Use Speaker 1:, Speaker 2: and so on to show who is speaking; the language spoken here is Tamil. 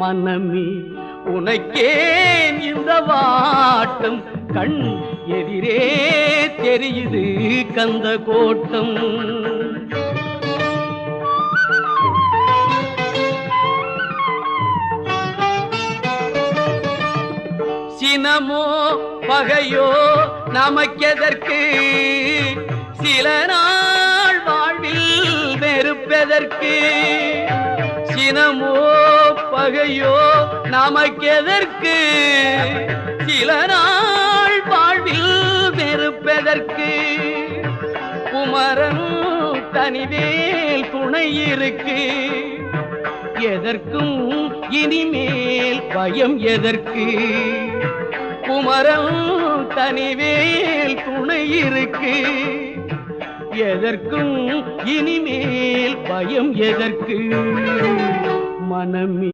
Speaker 1: மனமே உனக்கேன் இந்த வாட்டம் கண் எதிரே தெரியுது கந்த கோட்டம். சினமோ பகையோ நமக்கெதற்கு? சில நாள் வாழ்வில் வெறுப்பதற்கு? சினமோ பகையோ நமக்கெதற்கு? சில நாள் வாழ்வில் வெறுப்பதற்கு? குமரன் தனிவேல் துணை இருக்கு. எதற்கும் இனிமேல் பயம் எதற்கு? குமரம் தனிவேல் துணை இருக்கு. எதற்கும் இனிமேல் பயம் எதற்கு? மனமே